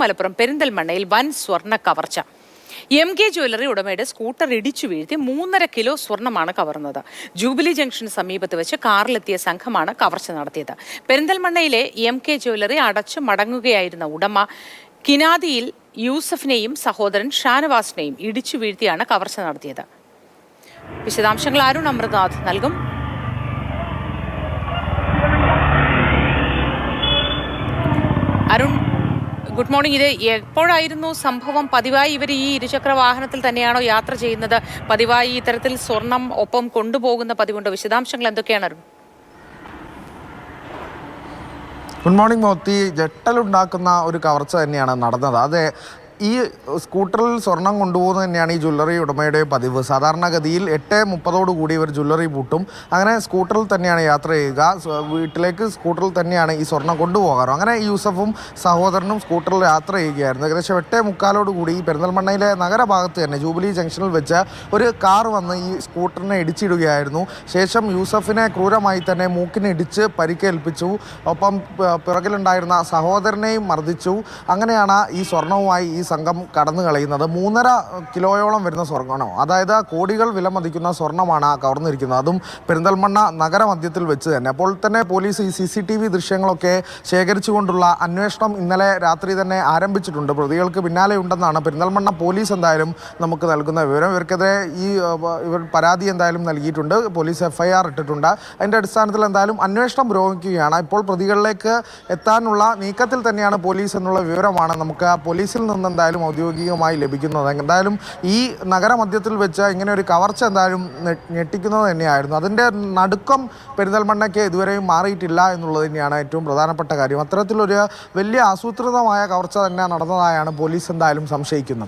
മലപ്പുറം പെരിന്തൽമണ്ണയിൽ വൻ സ്വർണ കവർച്ച. എം കെ ജ്വല്ലറി ഉടമയുടെ സ്കൂട്ടർ ഇടിച്ചു വീഴ്ത്തി മൂന്നര കിലോ സ്വർണമാണ് കവർന്നത്. ജൂബിലി ജംഗ്ഷന് സമീപത്ത് വെച്ച് കാറിലെത്തിയ സംഘമാണ് കവർച്ച നടത്തിയത്. പെരിന്തൽമണ്ണയിലെ എം കെ ജ്വല്ലറി അടച്ചു മടങ്ങുകയായിരുന്ന ഉടമ കിനാദിയിൽ യൂസഫിനെയും സഹോദരൻ ഷാനവാസിനെയും ഇടിച്ചു വീഴ്ത്തിയാണ് കവർച്ച നടത്തിയത്. വിശദാംശങ്ങൾ അരുൺ അമൃതനാഥ് നൽകും. Arun good morning. ഇത് എപ്പോഴായിരുന്നു സംഭവം? പതിവായി ഇവർ ഈ ഇരുചക്ര വാഹനത്തിൽ തന്നെയാണോ യാത്ര ചെയ്യുന്നത്? പതിവായി ഇത്തരത്തിൽ സ്വർണം ഒപ്പം കൊണ്ടുപോകുന്ന പതിവുണ്ട്? വിശദാംശങ്ങൾ എന്തൊക്കെയാണ് ഗുഡ് മോർണിംഗ് മോത്തി. ജെട്ടലുണ്ടാക്കുന്ന ഒരു കവർച്ച തന്നെയാണ് നടന്നത്. അത് ഈ സ്കൂട്ടറിൽ സ്വർണം കൊണ്ടുപോകുന്നത് തന്നെയാണ് ഈ ജ്വല്ലറി ഉടമയുടെ പതിവ്. സാധാരണഗതിയിൽ എട്ട് മുപ്പതോട് കൂടി ഇവർ ജ്വല്ലറി പൂട്ടും. അങ്ങനെ സ്കൂട്ടറിൽ തന്നെയാണ് യാത്ര ചെയ്യുക. വീട്ടിലേക്ക് സ്കൂട്ടറിൽ തന്നെയാണ് ഈ സ്വർണം കൊണ്ടുപോകാറ്. അങ്ങനെ യൂസഫും സഹോദരനും സ്കൂട്ടറിൽ യാത്ര ചെയ്യുകയായിരുന്നു. ഏകദേശം എട്ടേ മുക്കാലോട് കൂടി ഈ പെരിന്തൽമണ്ണയിലെ നഗരഭാഗത്ത് തന്നെ ജൂബിലി ജംഗ്ഷനിൽ വെച്ച് ഒരു കാർ വന്ന് ഈ സ്കൂട്ടറിനെ ഇടിച്ചിടുകയായിരുന്നു. ശേഷം യൂസഫിനെ ക്രൂരമായി തന്നെ മൂക്കിന് ഇടിച്ച് പരിക്കേൽപ്പിച്ചു. ഒപ്പം പിറകിലുണ്ടായിരുന്ന സഹോദരനെയും മർദ്ദിച്ചു. അങ്ങനെയാണ് ഈ സ്വർണവുമായി ഈ സംഘം കടന്നു കളയുന്നത് മൂന്നര കിലോയോളം വരുന്ന സ്വർണമാണ്? അതായത് കോടികൾ വില മതിക്കുന്ന സ്വർണമാണ് കവർന്നിരിക്കുന്നത്. അതും പെരിന്തൽമണ്ണ നഗരമധ്യത്തിൽ വെച്ച് തന്നെ. അപ്പോൾ തന്നെ പോലീസ് ഈ സി സി ടി വി ദൃശ്യങ്ങളൊക്കെ ശേഖരിച്ചുകൊണ്ടുള്ള അന്വേഷണം ഇന്നലെ രാത്രി തന്നെ ആരംഭിച്ചിട്ടുണ്ട്. പ്രതികൾക്ക് പിന്നാലെ ഉണ്ടെന്നാണ് പെരിന്തൽമണ്ണ പോലീസ് എന്തായാലും നമുക്ക് നൽകുന്ന വിവരം. ഇവർക്കെതിരെ ഈ ഇവർ പരാതി എന്തായാലും നൽകിയിട്ടുണ്ട്. പോലീസ് എഫ്ഐആർ ഇട്ടിട്ടുണ്ട്. അതിന്റെ അടിസ്ഥാനത്തിൽ എന്തായാലും അന്വേഷണം പുരോഗമിക്കുകയാണ്. ഇപ്പോൾ പ്രതികളിലേക്ക് എത്താനുള്ള നീക്കത്തിൽ തന്നെയാണ് പോലീസ് എന്നുള്ള വിവരമാണ് നമുക്ക് പോലീസിൽ നിന്ന് എന്തായാലും ഔദ്യോഗികമായി ലഭിക്കുന്നത്. എന്തായാലും ഈ നഗരമധ്യത്തിൽ വെച്ച് ഇങ്ങനെ ഒരു കവർച്ച എന്തായാലും ഞെട്ടിക്കുന്നത് തന്നെയായിരുന്നു. അതിന്റെ നടുക്കം പെരിന്തൽമണ്ണയ്ക്ക് ഇതുവരെയും മാറിയിട്ടില്ല എന്നുള്ളത് തന്നെയാണ് ഏറ്റവും പ്രധാനപ്പെട്ട കാര്യം. അത്തരത്തിലൊരു വലിയ ആസൂത്രിതമായ കവർച്ച തന്നെ നടന്നതായാണ് പോലീസ് എന്തായാലും സംശയിക്കുന്നത്.